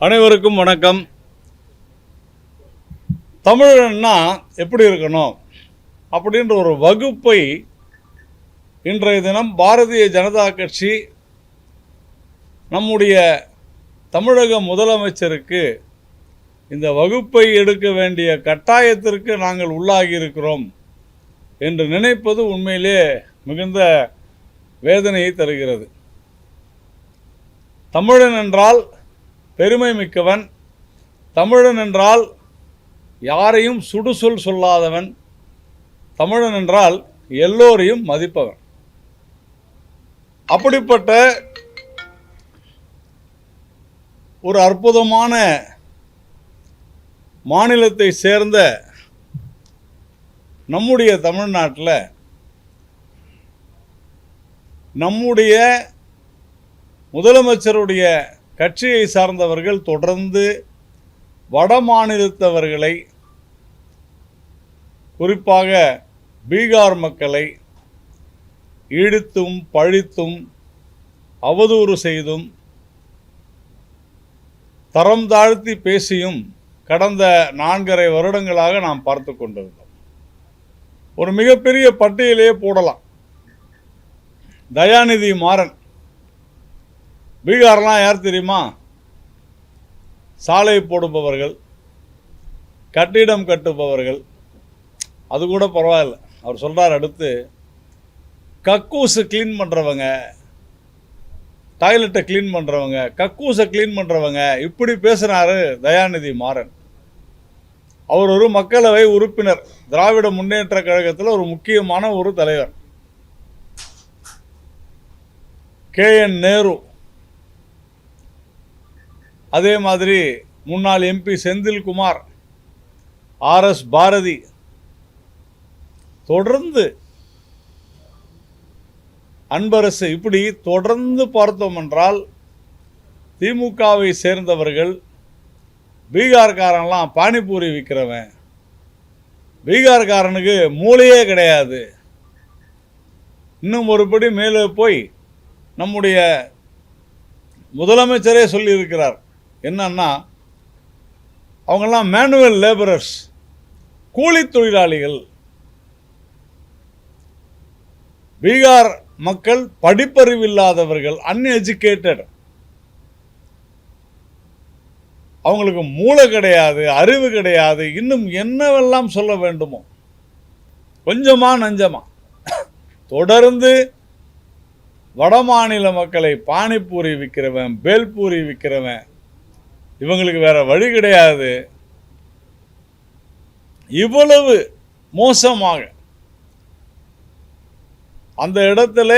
அனைவருக்கும் வணக்கம். தமிழன்னா எப்படி இருக்கணும்? அப்படின்ற ஒரு வகுப்பை இன்றைய தினம் பாரதிய ஜனதா கட்சி நம்முடைய தமிழக முதலமைச்சருக்கு இந்த வகுப்பை எடுக்க வேண்டிய கட்டாயத்திற்கு நாங்கள் உள்ளாகி இருக்கிறோம் என்று நினைப்பது உண்மையிலே மிகுந்த வேதனையை தருகிறது. தமிழன் என்றால் பெருமை மிக்கவன். தமிழன் என்றால் யாரையும் சுடுசொல் சொல்லாதவன். தமிழன் என்றால் எல்லோரையும் மதிப்பவன். அப்படிப்பட்ட ஒரு அற்புதமான மாநிலத்தை சேர்ந்த நம்முடைய தமிழ்நாட்டில் நம்முடைய முதலமைச்சருடைய கட்சியை சார்ந்தவர்கள் தொடர்ந்து வட மாநிலத்தவர்களை குறிப்பாக பீகார் மக்களை இழுத்தும் பழித்தும் அவதூறு செய்தும் தரம் தாழ்த்தி பேசியும் கடந்த நான்கரை வருடங்களாக நாம் பார்த்து கொண்டிருந்தோம். ஒரு மிகப்பெரிய பட்டியலே போடலாம். தயாநிதி மாறன் பீகார்லாம் யார் தெரியுமா? சாலை போடுபவர்கள் கட்டிடம் கட்டுபவர்கள். அது கூட பரவாயில்ல. அவர் சொல்கிறார் அடுத்து கக்கூஸு க்ளீன் பண்ணுறவங்க டாய்லெட்டை க்ளீன் பண்ணுறவங்க கக்கூஸை க்ளீன் பண்ணுறவங்க இப்படி பேசுகிறாரு தயாநிதி மாறன். அவர் ஒரு மக்களவை உறுப்பினர் திராவிட முன்னேற்ற கழகத்தில் ஒரு முக்கியமான ஒரு தலைவர். கே என் நேரு அதே மாதிரி முன்னாள் எம்பி செந்தில்குமார் ஆர்எஸ் பாரதி தொடர்ந்து அன்பரசு இப்படி தொடர்ந்து பார்த்தோம் என்றால் திமுகவை சேர்ந்தவர்கள் பீகார்காரன்லாம் பானிபூரி விற்கிறவன் பீகார்காரனுக்கு மூளையே கிடையாது. இன்னும் ஒருபடி மேலே போய் நம்முடைய முதலமைச்சரே சொல்லியிருக்கிறார். என்னன்னா அவங்கெல்லாம் மேனுவல் லேபரர்ஸ் கூலி தொழிலாளிகள். பீகார் மக்கள் படிப்பறிவு இல்லாதவர்கள் அன்எஜுகேட்டட் அவங்களுக்கு மூளை கிடையாது அறிவு கிடையாது இன்னும் என்னவெல்லாம் சொல்ல வேண்டுமோ? கொஞ்சமா நஞ்சமா. தொடர்ந்து வடமாநில மக்களை பானிபூரி விற்கிறவன் பேல்பூரி விற்கிறவன் இவங்களுக்கு வேற வழி கிடையாது. இவ்வளவு மோசமாக அந்த இடத்துல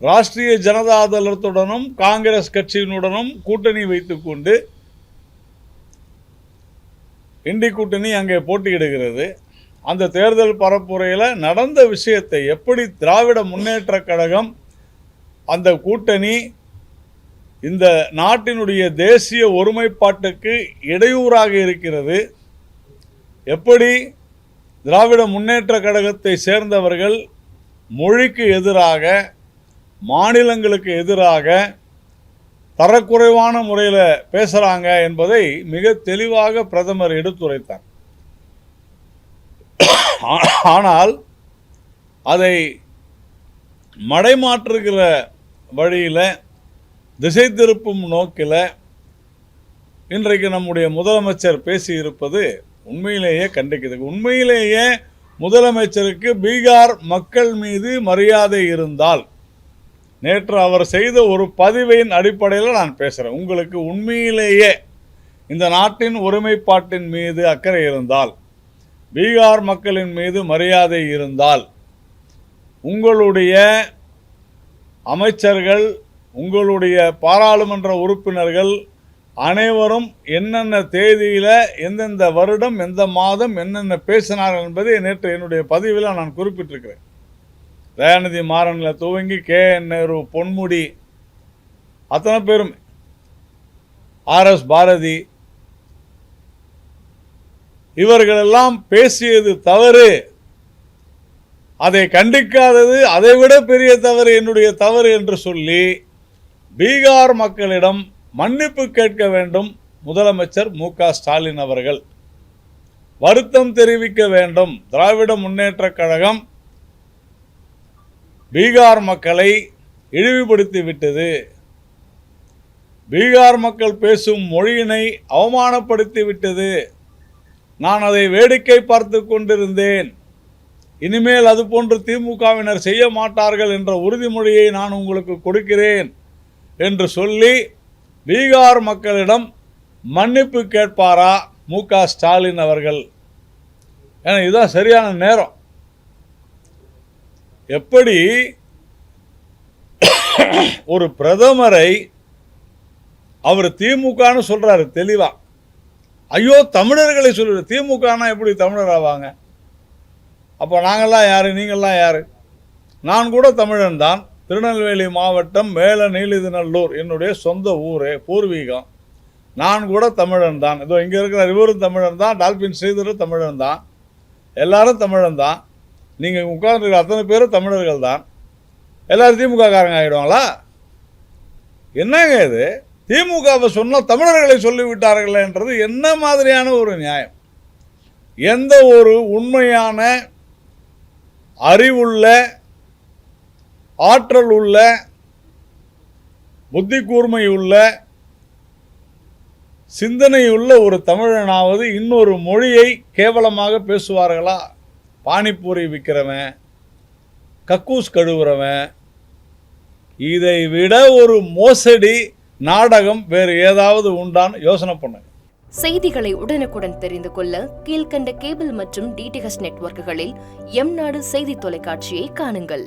ராஷ்டிரிய ஜனதா தளத்துடனும் காங்கிரஸ் கட்சியினுடனும் கூட்டணி வைத்துக்கொண்டு இண்டி கூட்டணி அங்கே போட்டியிடுகிறது. அந்த தேர்தல் பரப்புரையில் நடந்த விஷயத்தை எப்படி திராவிட முன்னேற்ற கழகம் அந்த கூட்டணி இந்த நாட்டினுடைய தேசிய ஒருமைப்பாட்டுக்கு இடையூறாக இருக்கிறது. எப்படி? திராவிட முன்னேற்ற கழகத்தை சேர்ந்தவர்கள் மொழிக்கு எதிராக மாநிலங்களுக்கு எதிராக தரக்குறைவான முறையில் பேசுகிறாங்க என்பதை மிக தெளிவாக பிரதமர் எடுத்துரைத்தார். ஆனால் அதை மடைமாற்றுகிற வழியில் திசை திருப்பும் நோக்கில் இன்றைக்கு நம்முடைய முதலமைச்சர் பேசியிருப்பது உண்மையிலேயே கண்டிக்குது. உண்மையிலேயே முதலமைச்சருக்கு பீகார் மக்கள் மீது மரியாதை இருந்தால் நேற்று அவர் செய்த ஒரு பதிவின் அடிப்படையில் நான் பேசுகிறேன் உங்களுக்கு உண்மையிலேயே இந்த நாட்டின் ஒருமைப்பாட்டின் மீது அக்கறை இருந்தால் பீகார் மக்களின் மீது மரியாதை இருந்தால் உங்களுடைய அமைச்சர்கள் உங்களுடைய பாராளுமன்ற உறுப்பினர்கள் அனைவரும் என்னென்ன தேதியில் எந்தெந்த வருடம் எந்த மாதம் என்னென்ன பேசினார்கள் என்பதை நேற்று என்னுடைய பதிவில் நான் குறிப்பிட்டிருக்கிறேன். தயாநிதி மாறனில் துவங்கி கே. என். நேரு பொன்முடி அத்தனை பேரும் ஆர்எஸ் பாரதி இவர்களெல்லாம் பேசியது தவறு. அதை கண்டிக்காதது அதைவிட பெரிய தவறு என்னுடைய தவறு என்று சொல்லி பீகார் மக்களிடம் மன்னிப்பு கேட்க வேண்டும் முதலமைச்சர் மு ஸ்டாலின் அவர்கள். வருத்தம் தெரிவிக்க வேண்டும். திராவிட முன்னேற்றக் கழகம் பீகார் மக்களை இழிவுபடுத்தி விட்டது. பீகார் மக்கள் பேசும் மொழியினை அவமானப்படுத்தி விட்டது. நான் அதை வேடிக்கை பார்த்து கொண்டிருந்தேன். இனிமேல் அதுபோன்று திமுகவினர் செய்ய மாட்டார்கள் என்ற உறுதிமொழியை நான் உங்களுக்கு கொடுக்கிறேன். என்று சொல்லி பீகார் மக்களிடம் மன்னிப்பு கேட்பாரா மு க ஸ்டாலின் அவர்கள்? ஏன்னா இதுதான் சரியான நேரம். எப்படி ஒரு பிரதமரை அவர் திமுகன்னு சொல்கிறாரு தெளிவா. ஐயோ தமிழர்களை சொல்லுற திமுகனா எப்படி தமிழர் ஆவாங்க? அப்போ நாங்கள்லாம் யார்? நீங்கள்லாம் யார்? நான் கூட தமிழன் தான். திருநெல்வேலி மாவட்டம் மேல நீலிதிநல்லூர் என்னுடைய சொந்த ஊரே பூர்வீகம். நான் கூட தமிழன் தான். இதோ இங்கே இருக்கிற இவரும் தமிழன் தான் டால்பின் ஸ்ரீதரும் தமிழன் தான். எல்லாரும் தமிழன் தான். நீங்கள் உட்கார்ந்துருக்க அத்தனை பேரும் தமிழர்கள் தான். எல்லாரும் திமுக காரங்க ஆகிடுவாங்களா என்னங்க இது? திமுகவை சொன்னால் தமிழர்களை சொல்லிவிட்டார்களேன்றது என்ன மாதிரியான ஒரு நியாயம்? எந்த ஒரு உண்மையான அறிவுள்ள ஆற்றல் உள்ள புத்தி கூர்மை உள்ள சிந்தனையுள்ள ஒரு தமிழனாவது இன்னொரு மொழியை கேவலமாக பேசுவார்களா? பானிபூரி விற்கிறவன் கக்கூஸ் கழுவுறவன் இதை விட ஒரு மோசடி நாடகம் வேறு ஏதாவது உண்டான்னு யோசனை பண்ணுங்க. செய்திகளை உடனுக்குடன் தெரிந்து கொள்ள கீழ்க்கண்ட கேபிள் மற்றும் டிடிஹெச் நெட்வொர்க்குகளில் எம் நாடு செய்தி தொலைக்காட்சியை காணுங்கள்.